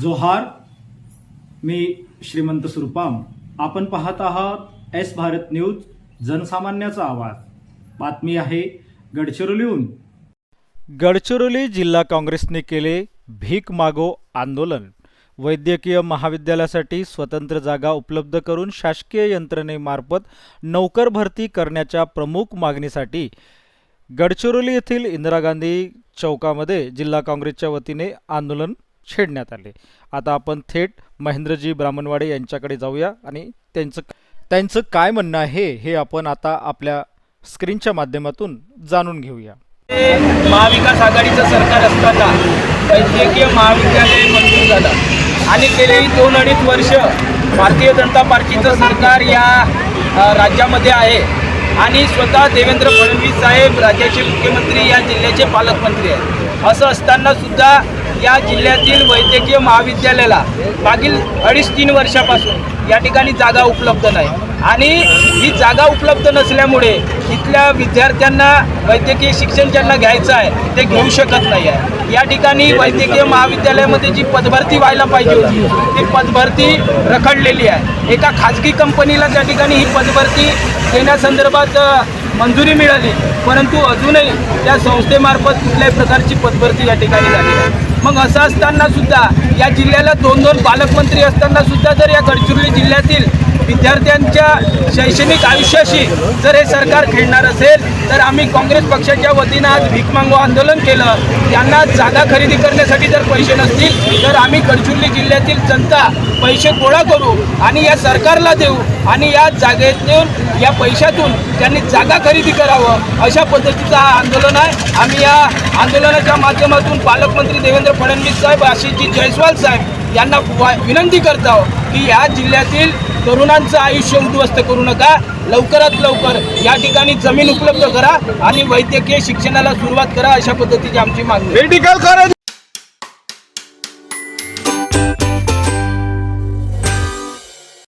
जोहार मी श्रीमंत सुरपाम. आपण पाहत आहात एस भारत न्यूज जनसामान्याचा आवाज. बातमी आहे गडचिरोलीहून. गडचिरोली जिल्हा काँग्रेसने केले भीक मागो आंदोलन. वैद्यकीय महाविद्यालयासाठी स्वतंत्र जागा उपलब्ध करून शासकीय यंत्रणेमार्फत नौकर भरती करण्याच्या प्रमुख मागणीसाठी गडचिरोली येथील इंदिरा गांधी चौकामध्ये जिल्हा काँग्रेसच्या वतीने आंदोलन छेडण्यात आले. आता आपण थेट महेंद्रजी ब्राह्मणवाडे यांच्याकडे जाऊया आणि त्यांचं त्यांचं काय म्हणणं आहे हे आपण आता आपल्या स्क्रीनच्या माध्यमातून जाणून घेऊया. ते महाविकास आघाडीचं सरकार असताना वैद्यकीय महाविद्यालय मंजूर झालं. आणि गेली दोन अडीच वर्ष भारतीय जनता पार्टीचं सरकार या राज्यामध्ये आहे. आणि स्वतः देवेंद्र फडणवीस साहेब राज्याचे मुख्यमंत्री या जिल्ह्याचे पालकमंत्री आहेत. असं असताना सुद्धा या जिल्ह्यातील वैद्यकीय महाविद्यालयाला मागील अडीच तीन वर्षापासून या ठिकाणी जागा उपलब्ध नाही. आणि ही जागा उपलब्ध नसल्यामुळे इथल्या विद्यार्थ्यांना वैद्यकीय शिक्षण ज्यांना घ्यायचं आहे ते घेऊ शकत नाही आहे. या ठिकाणी वैद्यकीय महाविद्यालयामध्ये जी पदभरती व्हायला पाहिजे होती ती पदभरती रखडलेली आहे. एका खाजगी कंपनीला त्या ठिकाणी ही पदभरती देण्यासंदर्भात मंजुरी मिळाली परंतु अजूनही त्या संस्थेमार्फत कुठल्याही प्रकारची पदभरती या ठिकाणी झाली आहे मग असं असताना सुद्धा या जिल्ह्याला दोन दोन पालकमंत्री असताना सुद्धा जर या गडचिरोली जिल्ह्यातील विद्यार्थ्यांच्या शैक्षणिक आयुष्याशी जर हे सरकार खेळणार असेल तर आम्ही काँग्रेस पक्षाच्या वतीनं आज भीक मागो आंदोलन केलं. त्यांना जागा खरेदी करण्यासाठी जर पैसे नसतील तर आम्ही गडचिरोली जिल्ह्यातील जनता पैसे गोळा करू आणि या सरकारला देऊ आणि या जागेतून या पैशातून त्यांनी जागा खरेदी करावं. अशा पद्धतीचं हा आंदोलन आहे. आम्ही या आंदोलनाच्या माध्यमातून पालकमंत्री देवेंद्र फडणवीस साहेब आशिषजी जयस्वाल साहेब यांना विनंती करत आहोत की या जिल्ह्यातील तरुणांचं आयुष्य उद्ध्वस्त करू नका. लवकरात लवकर या ठिकाणी जमीन उपलब्ध करा आणि वैद्यकीय शिक्षणाला सुरुवात करा अशा पद्धतीची आमची मागणी मेडिकल कॉलेज